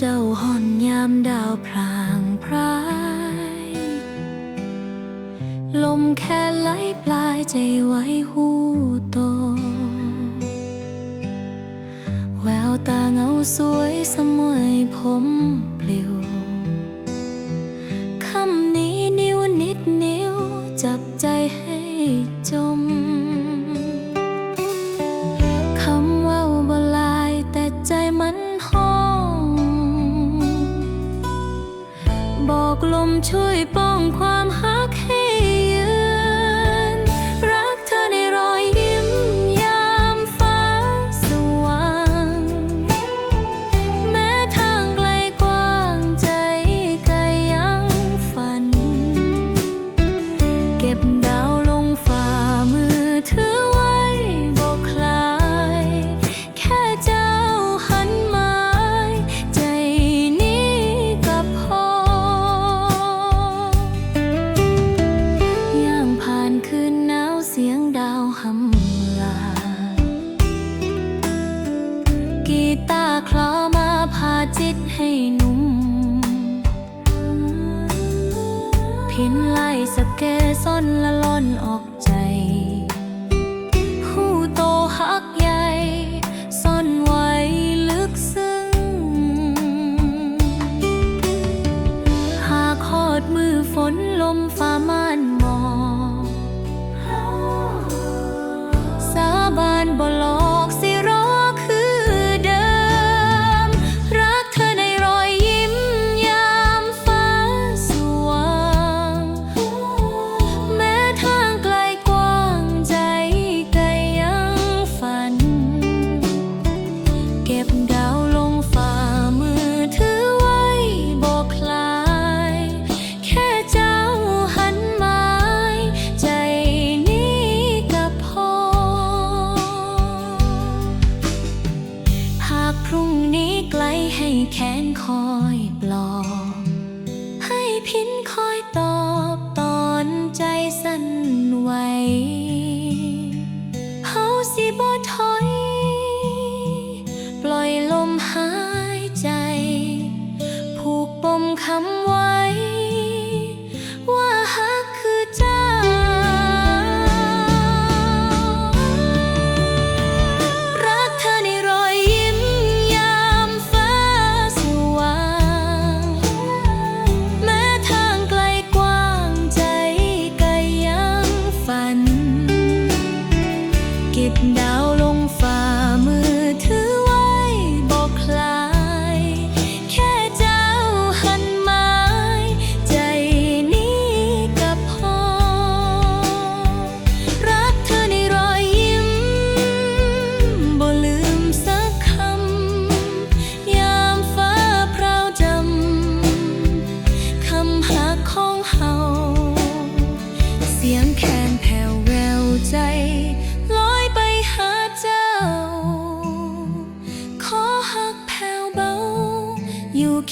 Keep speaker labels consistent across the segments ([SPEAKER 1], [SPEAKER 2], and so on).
[SPEAKER 1] เจ้าห่อนยามดาวพรางพราย ลมแค่ไหลปลายใจไว้หูโต แววตาเงาสวยสมวยผมปลิวคำนี้นิ้วนิดนิ้วจับใจให้จม กลมช่วยป้องความหักให้ กีตาร์คลอมาพาจิตให้หนุ่ม พินไล่สเกซ่อนละล่อนออกใจ หูโตหักใหญ่ซ่อนไว้ลึกซึ้ง หากหอดมือฝนลมฟ้าม่าน คอยปลอบให้พินคอยตอบตอนใจสั่นไหวเฮาสิบ่ถอ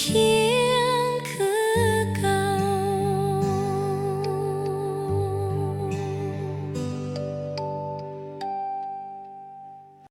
[SPEAKER 1] here.